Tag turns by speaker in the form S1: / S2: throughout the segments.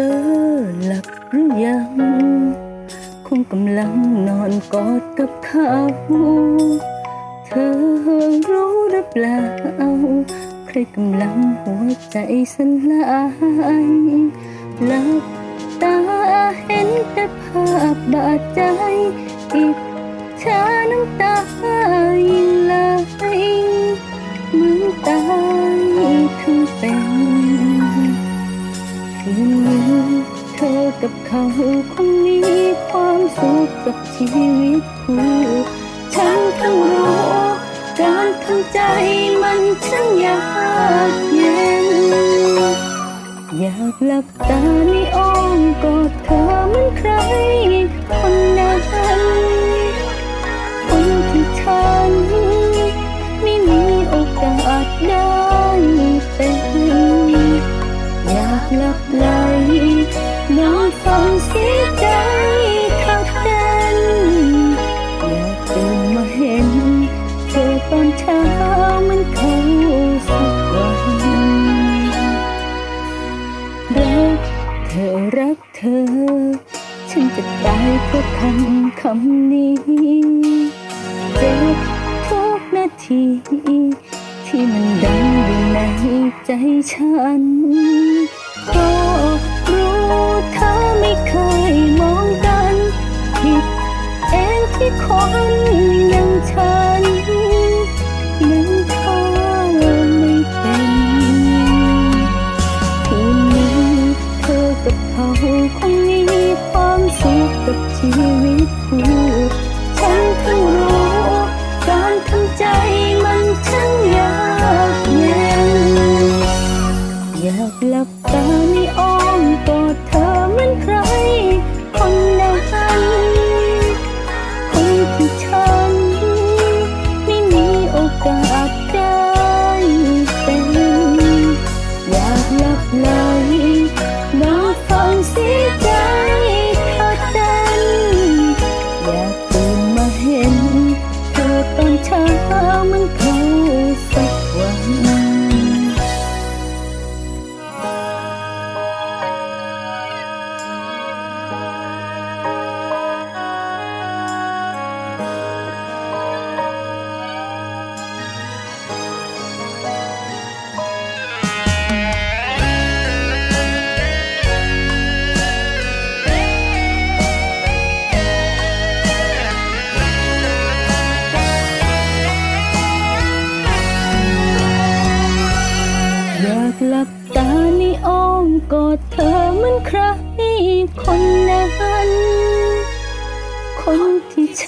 S1: ธอหลับหรือยัง คงกำลังนอนกอดกับเขาเธอรู้หรือเปล่า ใครกำลังหัวใจสลายหลับตาเห็นแต่ภาพบาดใจ อีกชาน้ำตายิ่งไหลเหมือนตายทั้งเป็นคืน เธอกับเขาคงมีความสุขกับชีวิตคู่ฉันทั้งรู้การทำใจมันช่างยากเย็น อยากหลับตาในอ้อมกอดเธอเหมือนใครคนนั้นคน ฉันจะตายเพราะคำคำนี้เจ็บทุกนาที ที่มันดังอยู่ในใจฉัน ชีวิตคู่ฉันเพิ่งรู้การทำใจมันช่างยากเย็นอยากหลับตาในอ้อมกอดเธอเหมือนใคร คนนั้นคนที่ฉันไม่มีโอกาสได้เป็นอยากหลับไหลนอนฟังเสียใ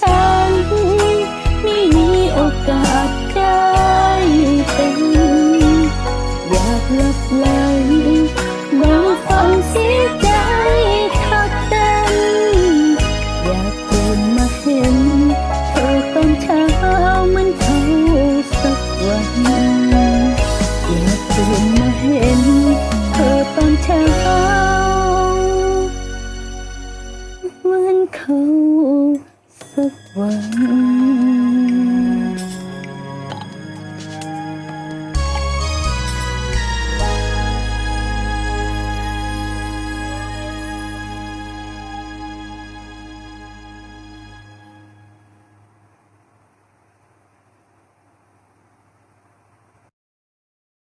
S1: ฝันไม่มีโอกาสได้เป็นอยากหลับไหลบางฝันเสียใจทักเต็มอยากเกินมาเห็นเธอตอนเช้ามันเท่าสักวันอยากเกินมาเห็นเธอตอนเช้า when cold 的吻